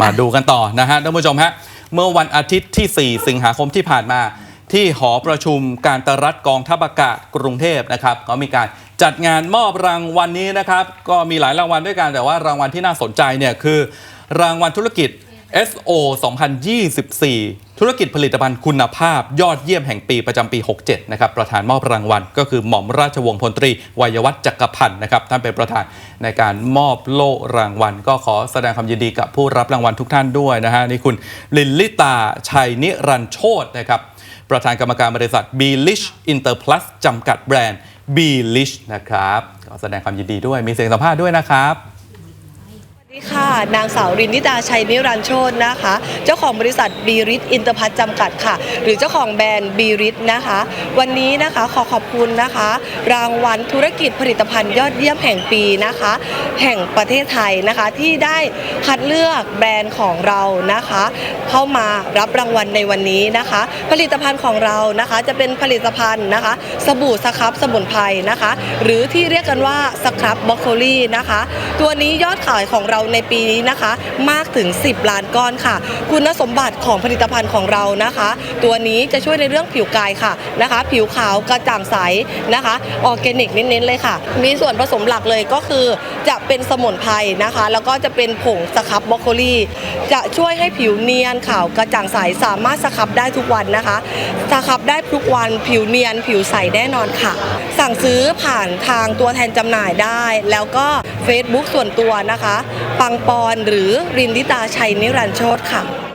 มาดูกันต่อนะฮะท่านผู้ชมฮะเมื่อวันอาทิตย์ที่ 4 สิงหาคมที่ผ่านมา ที่หอประชุมการตรัฐกองทัพอากาศกรุงเทพนะครับก็มีการจัดงานมอบรางวัลนี้นะครับ ก็มีหลายรางวัลด้วยกันแต่ว่ารางวัลที่น่าสนใจเนี่ยคือ รางวัลธุรกิจ SO 2024 ธุรกิจผลิตภัณฑ์คุณภาพ ยอดเยี่ยมแห่งปีประจำปี 67 นะครับ ประธานมอบรางวัล ก็คือหม่อมราชวงศ์พลตรีวัยวัฒน์จักรพันธ์นะครับ ท่านเป็นประธานในการมอบโล่รางวัล ก็ขอแสดงความยินดีกับผู้รับรางวัลทุกท่านด้วยนะฮะนี่คุณลินลิตาชัยนิรันโชตนะครับประธานกรรมการบริษัท b l i s h Interplus จำกัดแบรนด์ b l i s h นะครับขอแสดงความยินดีด้วยมีเสียงสัมภาษณ์ด้วยนะครับ ดีค่ะ นางสาวรินนิดาชัยนิรันโชตนะคะ เจ้าของบริษัทบีริทอินเตอร์พัทจำกัดค่ะ หรือเจ้าของแบรนด์บีริทนะคะ วันนี้นะคะขอขอบคุณนะคะ รางวัลธุรกิจผลิตภัณฑ์ยอดเยี่ยมแห่งปีนะคะ แห่งประเทศไทยนะคะที่ได้คัดเลือกแบรนด์ของเรานะคะ เข้ามารับรางวัลในวันนี้นะคะ ผลิตภัณฑ์ของเรานะคะจะเป็นผลิตภัณฑ์นะคะ สบู่สครับสมุนไพรนะคะ หรือที่เรียกกันว่าสครับบล็อกโคลี่นะคะ ตัวนี้ยอดขายของเราในปีนี้นะคะ มากถึง 10 ล้านก้อนค่ะ คุณสมบัติของผลิตภัณฑ์ของเรานะคะ ตัวนี้จะช่วยในเรื่องผิวกายค่ะนะคะ ผิวขาวกระจ่างใสนะคะออร์แกนิกเน้นๆเลยค่ะ มีส่วนผสมหลักเลยก็คือจะเป็นสมุนไพรนะคะ แล้วก็จะเป็นผงสครับบล็อกโคลีจะช่วยให้ผิวเนียนขาวกระจ่างใสสามารถสครับได้ทุกวันนะคะสครับได้ทุกวันผิวเนียนผิวใสแน่นอนค่ะ สั่งซื้อผ่านทางตัวแทนจำหน่ายได้ แล้วก็ Facebook ส่วนตัวนะคะปังปอนหรือรินดิตาชัยนิรันโชตค่ะ